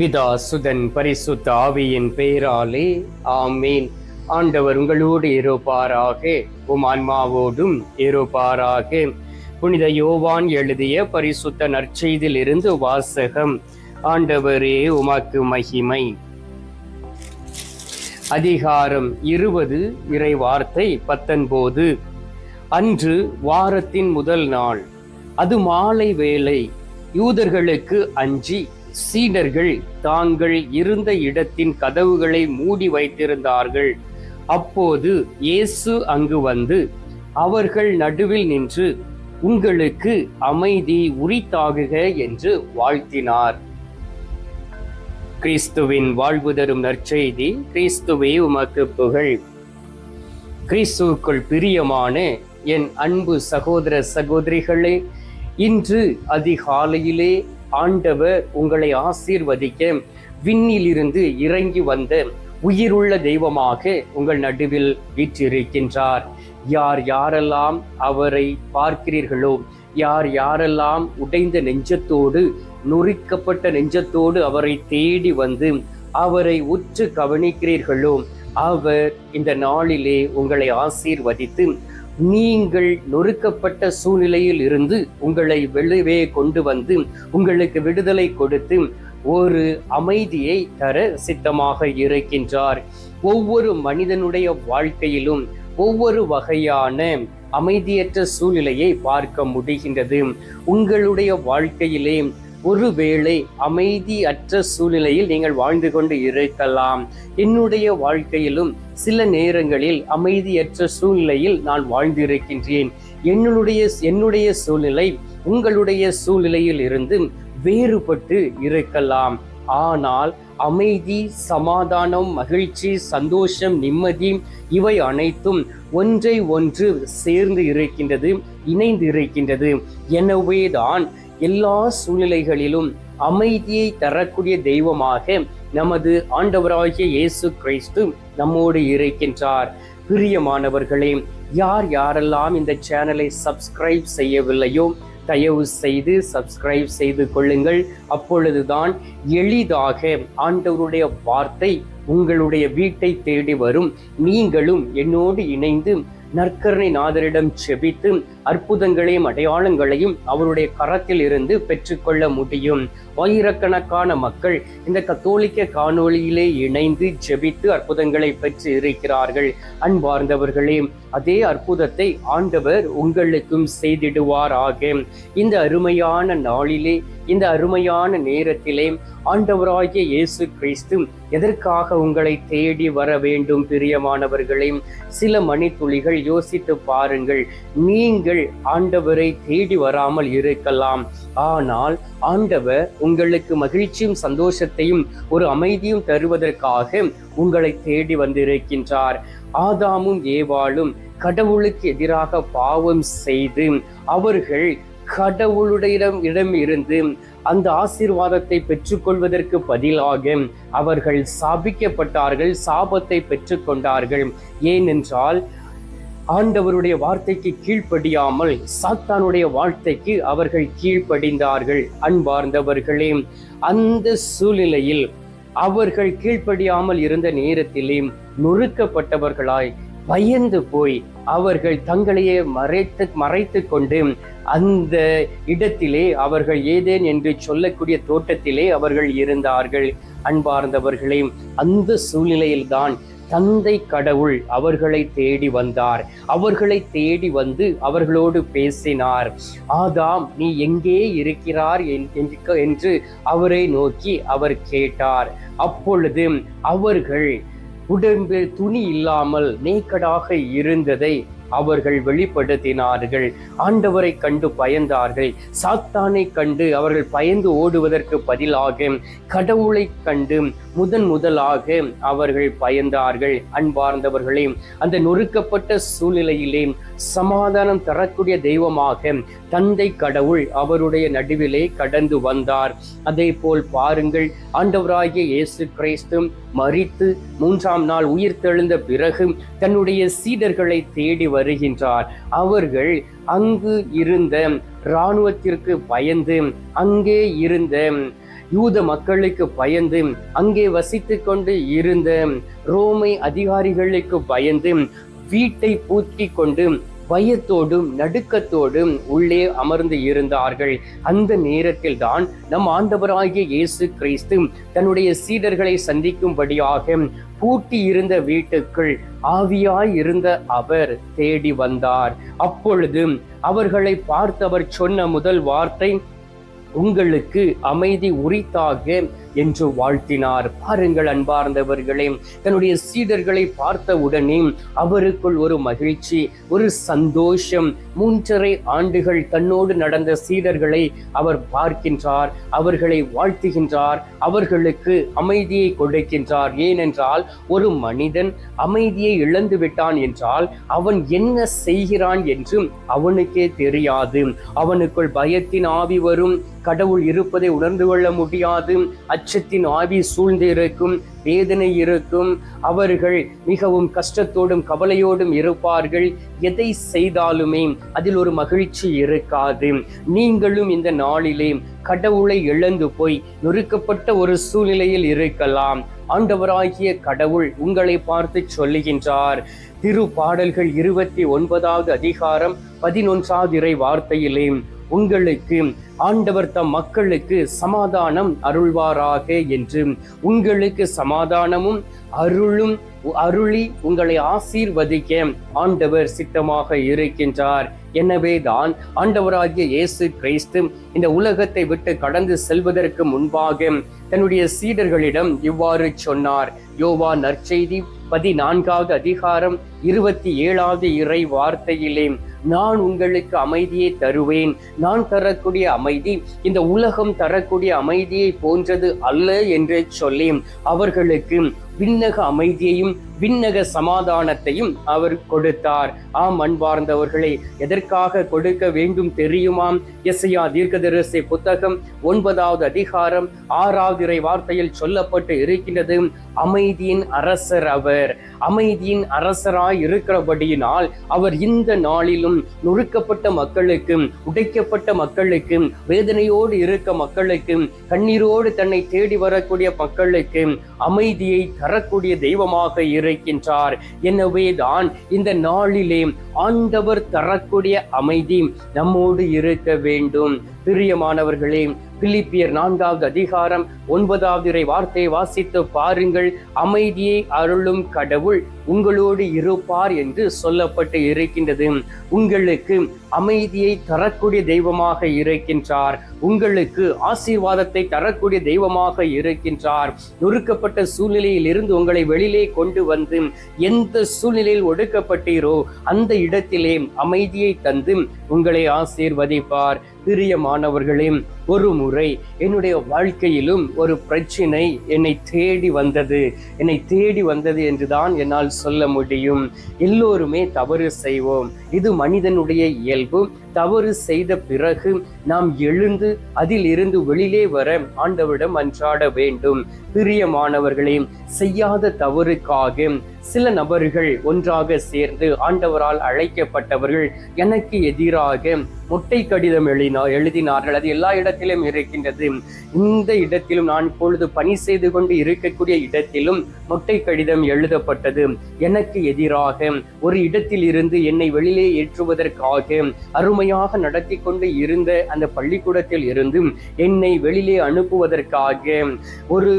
பிதா சுதன் பரிசுத்த ஆவியின் பெயராலே ஆமீன். ஆண்டவர் உங்களோடு இருப்பாராக உம் ஆன்மாவோடும் இருப்பாராக. புனித யோவான் எழுதிய பரிசுத்த நற்செய்தில் இருந்து வாசகம் ஆண்டவரே உமாக்கு மகிமை. அதிகாரம் இருபது இறை வார்த்தை பத்தொன்பது. அன்று வாரத்தின் முதல் நாள் அது மாலை வேளை யூதர்களுக்கு அஞ்சி சீடர்கள் தாங்கள் இருந்த இடத்தின் கதவுகளை மூடி வைத்திருந்தார்கள். அப்போது இயேசு அங்கு வந்து அவர்கள் நடுவில் நின்று உங்களுக்கு அமைதி உரித்தாகுக என்று வாழ்த்தினார். கிறிஸ்துவின் வாழ்வு தரும் நற்செய்தி கிறிஸ்துவே உமக்கு புகழ். கிறிஸ்துவுக்குள் பிரியமான என் அன்பு சகோதர சகோதரிகளே இன்று அதிகாலையிலே ஆண்டவர் உங்களை ஆசீர்வதிக்க விண்ணிலிருந்து இறங்கி வந்த உயிருள்ள தெய்வமாக உங்கள் நடுவில் வீற்றிருக்கின்றார். யார் யாரெல்லாம் அவரை பார்க்கிறீர்களோ யார் யாரெல்லாம் உடைந்த நெஞ்சத்தோடு நொறுக்கப்பட்ட நெஞ்சத்தோடு அவரை தேடி வந்து அவரை உற்று கவனிக்கிறீர்களோ அவர் இந்த நாளிலே உங்களை ஆசீர்வதித்து நீங்கள் நொறுக்கப்பட்ட சூழ்நிலையில் இருந்து உங்களை வெளியே கொண்டு வந்து உங்களுக்கு விடுதலை கொடுத்து ஒரு அமைதியை தர சித்தமாக இருக்கின்றார். ஒவ்வொரு மனிதனுடைய வாழ்க்கையிலும் ஒவ்வொரு வகையான அமைதியற்ற சூழ்நிலையை பார்க்க முடிகின்றது. உங்களுடைய வாழ்க்கையிலே ஒருவேளை அமைதியற்ற சூழ்நிலையில் நீங்கள் வாழ்ந்து கொண்டு இருக்கலாம். என்னுடைய வாழ்க்கையிலும் சில நேரங்களில் அமைதியற்ற சூழ்நிலையில் நான் வாழ்ந்திருக்கின்றேன். என்னுடைய என்னுடைய சூழ்நிலை உங்களுடைய சூழ்நிலையில் இருந்து வேறுபட்டு இருக்கலாம். ஆனால் அமைதி சமாதானம் மகிழ்ச்சி சந்தோஷம் நிம்மதி இவை அனைத்தும் ஒன்றை ஒன்று சேர்ந்து இருக்கின்றது இணைந்து இருக்கின்றது எனவேதான் எல்லா சூழ்நிலைகளிலும் அமைதியை தரக்கூடிய தெய்வமாக நமது ஆண்டவராகிய இயேசு கிறிஸ்து நம்மோடு இருக்கின்றார். பிரியமானவர்களே யார் யாரெல்லாம் இந்த சேனலை சப்ஸ்கிரைப் செய்யவில்லையோ தயவு செய்து சப்ஸ்கிரைப் செய்து கொள்ளுங்கள். அப்பொழுதுதான் எளிதாக ஆண்டவருடைய வார்த்தை உங்களுடைய வீட்டை தேடி வரும். நீங்களும் என்னோடு இணைந்து நற்கரணை நாதரிடம் செபித்து அற்புதங்களையும் அடையாளங்களையும் அவருடைய கரத்தில் இருந்து பெற்றுக்கொள்ள முடியும். ஆயிரக்கணக்கான மக்கள் இந்த கத்தோலிக்க காணொளியிலே இணைந்து ஜெபித்து அற்புதங்களை பெற்று இருக்கிறார்கள் அன்பார்ந்தவர்களே அதே அற்புதத்தை ஆண்டவர் உங்களுக்கும் செய்திடுவாராக. இந்த அருமையான நாளிலே இந்த அருமையான நேரத்திலே ஆண்டவராகிய இயேசு கிறிஸ்து எதற்காக உங்களை தேடி வர வேண்டும் பிரியமானவர்களே? சில மணித்துளிகள் யோசித்து பாருங்கள். நீங்கள் ஆண்டவரை தேடி வராமல் இருக்கலாம். ஆனால் ஆண்டவர் உங்களுக்கு மகிழ்ச்சியும் சந்தோஷத்தையும் ஒரு அமைதியும் தருவதற்காக உங்களை தேடி வந்திருக்கின்றார். ஆதாமும் ஏவாளும் கடவுளுக்கு எதிராக பாவம் செய்து அவர்கள் கடவுளுடைய இடம் இருந்து அந்த ஆசீர்வாதத்தை பெற்றுக்கொள்வதற்கு பதிலாக அவர்கள் சாபிக்கப்பட்டார்கள் சாபத்தை பெற்றுக்கொண்டார்கள். ஏனென்றால் ஆண்டவருடைய வார்த்தைக்கு கீழ்ப்படியாமல் சாத்தானுடைய வார்த்தைக்கு அவர்கள் கீழ்ப்படிந்தார்கள் அன்பார்ந்தவர்களே. அந்த சூழ்நிலையில் அவர்கள் கீழ்ப்படியாமல் இருந்த நேரத்திலே நொறுக்கப்பட்டவர்களாய் பயந்து போய் அவர்கள் தங்களையே மறைத்து மறைத்து கொண்டு அந்த இடத்திலே அவர்கள் ஏதேன் என்று சொல்லக்கூடிய தோட்டத்திலே அவர்கள் இருந்தார்கள். அன்பார்ந்தவர்களே அந்த சூழ்நிலையில்தான் தந்தை கடவுள் அவர்களை தேடி வந்தார். அவர்களை தேடி வந்து அவர்களோடு பேசினார். ஆதாம் நீ எங்கே இருக்கிறார் என்று அவரை நோக்கி அவர் கேட்டார். அப்பொழுது அவர்கள் உடம்பில் துணி இல்லாமல் நேக்கடாக இருந்ததை அவர்கள் வெளிப்படுத்தினார்கள். ஆண்டவரை கண்டு பயந்தார்கள். சாத்தானை கண்டு அவர்கள் பயந்து ஓடுவதற்கு பதிலாக கடவுளை கண்டு முதன் முதலாக அவர்கள் பயந்தார்கள். அன்பார்ந்தவர்களே அந்த நொறுக்கப்பட்ட சூழ்நிலையிலே சமாதானம் தரக்கூடிய தெய்வமாக தந்தை கடவுள் அவருடைய நடுவிலே கடந்து வந்தார். அதே போல் பாருங்கள் ஆண்டவராகிய இயேசு கிறிஸ்து மறித்து மூன்றாம் நாள் உயிர் தெழுந்த பிறகு தன்னுடைய சீடர்களை தேடி வருகின்றார். அவர்கள் அங்கு இருந்த இராணுவத்திற்கு பயந்து அங்கே இருந்த யூத மக்களுக்கு பயந்து அங்கே வசித்து கொண்டு இருந்த ரோமை அதிகாரிகளுக்கு பயந்து வீட்டை பூட்டி கொண்டு பயத்தோடும் நடுக்கத்தோடும் உள்ளே அமர்ந்து இருந்தார்கள். அந்த நேரத்தில் தான் நம் ஆண்டவராகிய இயேசு கிறிஸ்து தன்னுடைய சீடர்களை சந்திக்கும்படியாக பூட்டி இருந்த வீட்டுக்குள் ஆவியாய் இருந்த அவர் தேடி வந்தார். அப்பொழுது அவர்களை பார்த்தவர் சொன்ன முதல் வார்த்தை உங்களுக்கு அமைதி உரித்தாக என்று வாழ்த்தினார். பாருங்கள் அன்பார்ந்தவர்களே தன்னுடைய சீடர்களை பார்த்த உடனே அவருக்குள் ஒரு மகிழ்ச்சி ஒரு சந்தோஷம். மூன்றரை ஆண்டுகள் தன்னோடு நடந்த சீடர்களை அவர் பார்க்கின்றார் அவர்களை வாழ்த்துகின்றார் அவர்களுக்கு அமைதியை கொடுக்கின்றார். ஏனென்றால் ஒரு மனிதன் அமைதியை இழந்து விட்டான் என்றால் அவன் என்ன செய்கிறான் என்று அவனுக்கே தெரியாது. அவனுக்குள் பயத்தின் ஆவி வரும் கடவுள் இருப்பதை உணர்ந்து கொள்ள முடியாது. அச்சத்தின் ஆவி சூழ்ந்து இருக்கும் வேதனை இருக்கும். அவர்கள் மிகவும் கஷ்டத்தோடும் கவலையோடும் இருப்பார்கள். எதை செய்தாலுமே அதில் ஒரு மகிழ்ச்சி இருக்காது. நீங்களும் இந்த நாளிலே கடவுளை இழந்து போய் நொறுக்கப்பட்ட ஒரு சூழ்நிலையில் இருக்கலாம். ஆண்டவராகிய கடவுள் உங்களை பார்த்து சொல்லுகின்றார். திரு பாடல்கள் இருபத்தி ஒன்பதாவது அதிகாரம் பதினொன்றாவது இறை வார்த்தையிலே உங்களுக்கு ஆண்டவர் தம் மக்களுக்கு சமாதானம் அருள்வாராக என்று. உங்களுக்கு சமாதானமும் அருளும் அருளி உங்களை ஆசீர்வதிக்க ஆண்டவர் சித்தமாக இருக்கின்றார். எனவே தான் ஆண்டவராகிய இயேசு கிறிஸ்து இந்த உலகத்தை விட்டு கடந்து செல்வதற்கு முன்பாக தன்னுடைய சீடர்களிடம் இவ்வாறு சொன்னார். யோவா நற்செய்தி பதினான்காவது அதிகாரம் இருபத்தி ஏழாவது இறை வார்த்தையிலே நான் உங்களுக்கு அமைதியை தருவேன். நான் தரக்கூடிய அமைதி இந்த உலகம் தரக்கூடிய அமைதியை போன்றது அல்ல என்று சொல்லி அவர்களுக்கு விண்ணக அமைதியையும் விண்ணக சமாதானத்தையும் அவர் கொடுத்தார். ஆம் அன்பார்ந்தவர்களை எதற்காக கொடுக்க வேண்டும் தெரியுமாம்? எஸ்ஐயா தீர்க்கதரிசி புத்தகம் ஒன்பதாவது அதிகாரம் ஆறாவது இறை வார்த்தையில் சொல்லப்பட்டு இருக்கின்றது அமைதியின் அரசர் அவர். அமைதியின் அரசராய் இருக்கிறபடியினால் அவர் இந்த நாளிலும் நொறுக்கப்பட்ட மக்களுக்கு உடைக்கப்பட்ட மக்களுக்கு வேதனையோடு இருக்க மக்களுக்கு கண்ணீரோடு தன்னை தேடி வரக்கூடிய மக்களுக்கு அமைதியை தரக்கூடிய தெய்வமாக இருக்கின்றார். எனவே தான் இந்த நாளிலே ஆண்டவர் தரக்கூடிய அமைதி நம்மோடு இருக்க வேண்டும். பிரியமானவர்களே பிலிப்பியர் நான்காவது அதிகாரம் ஒன்பதாவது இறை வார்த்தையை வாசித்து பாருங்கள். அமைதியை அருளும் கடவுள் உங்களோடு இருப்பார் என்று சொல்லப்பட்டு இருக்கின்றது. உங்களுக்கு அமைதியை தரக்கூடிய தெய்வமாக இருக்கின்றார். உங்களுக்கு ஆசீர்வாதத்தை தரக்கூடிய தெய்வமாக இருக்கின்றார். நொறுக்கப்பட்ட சூழ்நிலையில் இருந்து உங்களை வெளியிலே கொண்டு வந்து எந்த சூழ்நிலையில் ஒடுக்கப்பட்டீரோ அந்த இடத்திலே அமைதியை தந்து உங்களை ஆசீர்வதிப்பார். பிரியமானவர்களே ஒரு முறை என்னுடைய வாழ்க்கையிலும் ஒரு பிரச்சினை என்னை தேடி வந்தது. என்னை தேடி வந்தது என்றுதான் என்னால் சொல்ல முடியும். எல்லோருமே தவறு செய்வோம். இது மனிதனுடைய இயல்பு. தவறு செய்த பிறகு நாம் எழுந்து அதில் இருந்து வெளியிலே வர ஆண்டவரிடம் அன்றாட வேண்டும். பிரியமானவர்களே செய்யாத தவறுக்காக சில நபர்கள் ஒன்றாக சேர்ந்து ஆண்டவரால் அழைக்கப்பட்டவர்கள் எனக்கு எதிராக முட்டை கடிதம் எழுதினா எழுதினார்கள். அது எல்லா இடத்திலும் இருக்கின்றது. இந்த இடத்திலும் நான் இப்பொழுது பணி செய்து கொண்டு இருக்கக்கூடிய இடத்திலும் முட்டை கடிதம் எழுதப்பட்டது. எனக்கு எதிராக ஒரு இடத்தில் இருந்து என்னை வெளியிலே ஏற்றுவதற்காக முழுமையாக நடத்தி கொண்டு இருந்த அந்த பள்ளிக்கூடத்தில் இருந்து என்னை வெளியிலே அனுப்புவதற்காக ஒரு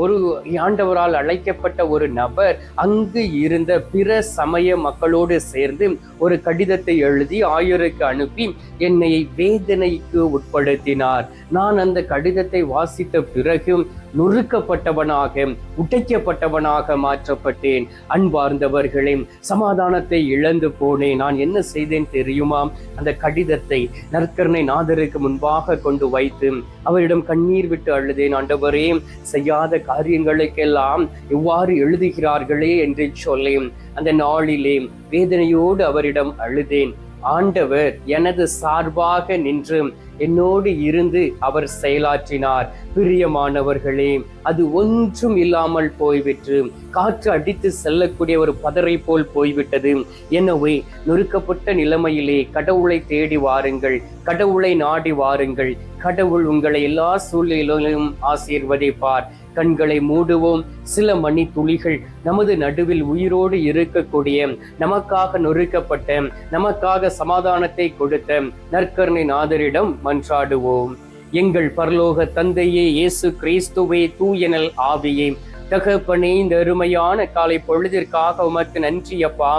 ஒரு ஆண்டவரால் அழைக்கப்பட்ட ஒரு நபர் அங்கு இருந்த பிற சமய மக்களோடு சேர்ந்து ஒரு கடிதத்தை எழுதி ஆயருக்கு அனுப்பி என்னை வேதனைக்கு உட்படுத்தினார். நான் அந்த கடிதத்தை வாசித்த பிறகு நொறுக்கப்பட்டவனாக உடைக்கப்பட்டவனாக மாற்றப்பட்டேன். அன்பார்ந்தவர்களே சமாதானத்தை இழந்து போனேன் நான் என்ன செய்தேன் தெரியுமா? அந்த கடிதத்தை நற்கருணை நாதருக்கு முன்பாக கொண்டு வைத்து அவரிடம் கண்ணீர் விட்டு அழுதேன் ஆண்டவரே செய்யாத காரியங்களுக்கெல்லாம் இவ்வாறு எழுதுகிறார்களே என்று சொல்லி அந்த நாளிலே வேதனையோடு அவரிடம் அழுதேன். ஆண்டவர் எனது சார்பாக நின்று என்னோடு இருந்து அவர் செயலாற்றினார். பிரியமானவர்களே அது ஒன்றும் இல்லாமல் போய்விட்டு காற்று அடித்து செல்லக்கூடிய ஒரு பதரை போல் போய்விட்டது. எனவே நொறுக்கப்பட்ட நிலைமையிலே கடவுளை தேடி வாருங்கள் கடவுளை நாடி வாருங்கள். கடவுள் உங்களை எல்லா சூழ்நிலையிலும் ஆசீர்வதிப்பார். கண்களை மூடுவோம். சில மணி துளிகள் நமது நடுவில் உயிரோடு இருக்கக்கூடிய நமக்காக நொறுக்கப்பட்ட நமக்காக சமாதானத்தை கொடுத்த நற்கருணை நாதரிடம் மன்றாடுவோம். எங்கள் பரலோக தந்தையே இயேசு கிறிஸ்துவே தூயனல் ஆவியே. தகப்பனே இந்த அருமையான காலை பொழுதிற்காக உமக்கு நன்றி அப்பா.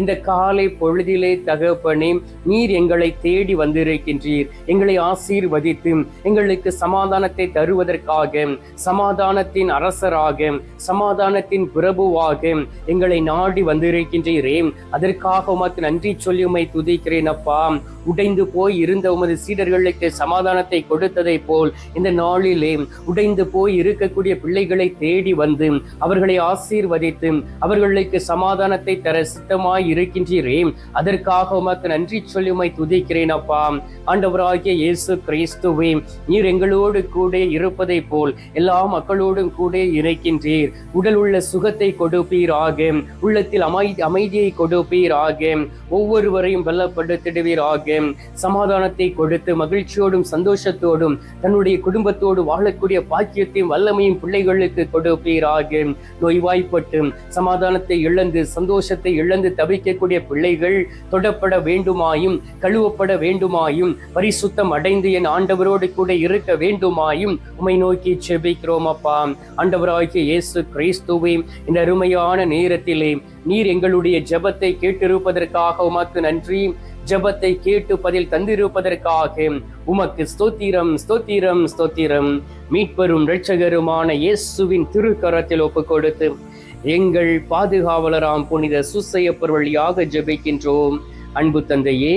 இந்த காலை பொழுதிலே தகப்பனே நீர் எங்களை தேடி வந்திருக்கின்றீர். எங்களை ஆசீர்வதித்து எங்களுக்கு சமாதானத்தை தருவதற்காக சமாதானத்தின் அரசராக சமாதானத்தின் பிரபுவாக எங்களை நாடி வந்திருக்கின்றீரே. அதற்காக உமக்கு நன்றி சொல்லி உமை துதிக்கிறேன் அப்பா. உடைந்து போய் இருந்த உமது சீடர்களுக்கு சமாதானத்தை கொடுத்ததை போல் இந்த நாளிலே உடைந்து போய் இருக்கக்கூடிய பிள்ளைகளை தேடி வந்து அவர்களை ஆசீர்வதித்து அவர்களுக்கு சமாதானத்தை தர சித்தமாய் இருக்கின்றீரே அதற்காக உமக்கு நன்றி சொல்லி உமை துதிக்கிறேன் அப்பா. ஆண்டவராகிய இயேசு கிறிஸ்துவே நீர் எங்களோடு கூட இருப்பதை போல் எல்லா மக்களோடும் கூட இருக்கின்றீர். உடல் உள்ள சுகத்தை கொடுப்பீராக உள்ளத்தில் அமைதி அமைதியை கொடுப்பீராக ஒவ்வொருவரையும் பலப்படுத்திடுவீராக. சமாதானத்தை கொடுத்து மகிழ்ச்சியோடும் சந்தோஷத்தோடும் தன்னுடைய குடும்பத்தோடு வாழக்கூடிய பாக்கியத்தையும் வல்லமையும் பிள்ளைகளுக்கு கொடுப்பீராக நோய்வாய்ப்பட்டு சமாதானத்தை இழந்து சந்தோஷத்தை இழந்து தவிக்கக்கூடிய பிள்ளைகள் தொடப்பட வேண்டுமாயும் கழுவப்பட வேண்டுமாயும் பரிசுத்தம் அடைந்து என் ஆண்டவரோடு கூட இருக்க வேண்டுமாயும் உமை நோக்கி செபிக்கிறோம் அப்பா. ஆண்டவராகிய இயேசு கிறிஸ்துவே இந்த அருமையான நேரத்திலே நீர் எங்களுடைய ஜெபத்தை கேட்டிருப்பதற்காக உமக்கு நன்றி. ஜெபத்தை கேட்டு பதில் தந்திருப்பதற்காக உமக்கு ஸ்தோத்திரம் ஸ்தோத்திரம் ஸ்தோத்திரம். மீட்பெரும் இரட்சகருமான இயேசுவின் திருக்கரத்தில் ஒப்பு கொடுத்து எங்கள் பாதுகாவலராம் புனித சுசையப்பர் வழியாக ஜெபிக்கின்றோம். அன்பு தந்தையே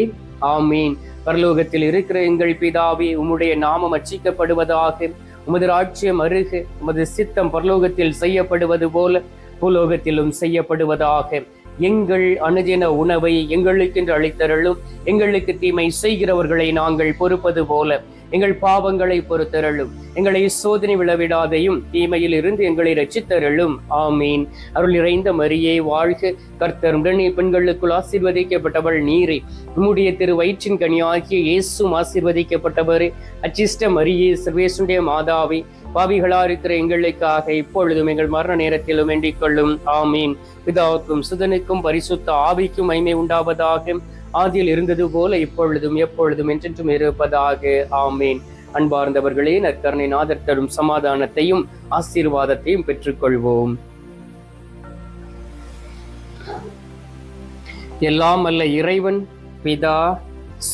ஆமீன். பரலோகத்தில் இருக்கிற எங்கள் பிதாவே உம்முடைய நாமம் அச்சிக்கப்படுவதாக உமது ராட்சியம் அருகு உமது சித்தம் பரலோகத்தில் செய்யப்படுவது போல பூலோகத்திலும் செய்யப்படுவதாக எங்கள் அனுதின உணவை எங்களுக்கென்று அளித்தருளும் எங்களுக்கு தீமை செய்கிறவர்களை நாங்கள் பொறுப்பது போல எங்கள் பாவங்களை பொறுத்தருளும் எங்களை சோதனை விழவிடாதையும் தீமையில் இருந்து எங்களை ரச்சித்தருளும் ஆமீன். அருள் இறைந்த மரியே வாழ்க கர்த்தர். உடனே பெண்களுக்குள் ஆசீர்வதிக்கப்பட்டவள் நீரை. உம்முடைய திரு வயிற்றின் கனியாகிய இயேசும் ஆசீர்வதிக்கப்பட்டவரே. அச்சிஷ்ட மரியே சர்வேசுடைய மாதாவை பாவிகளா இருக்கிற எங்களுக்காக இப்பொழுதும் எங்கள் மரண நேரத்திலும் வேண்டிக் கொள்ளும். ஆமீன். பிதாவுக்கும் சுதனுக்கும் பரிசுத்த ஆவிக்கும் மைமை உண்டாவதாக. ஆதியில் இருந்தது போல இப்பொழுதும் எப்பொழுதும் என்றென்றும் இருப்பதாக. ஆமீன். அன்பார்ந்தவர்களே நற்கரணை நாதர் தரும் சமாதானத்தையும் ஆசீர்வாதத்தையும் பெற்றுக்கொள்வோம். எல்லாம் அல்ல இறைவன் பிதா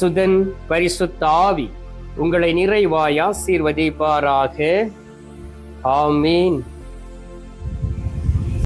சுதன் பரிசுத்த ஆவி. உங்களை நிறைவாய் ஆசீர்வதிப்பாராக. ஆமீன்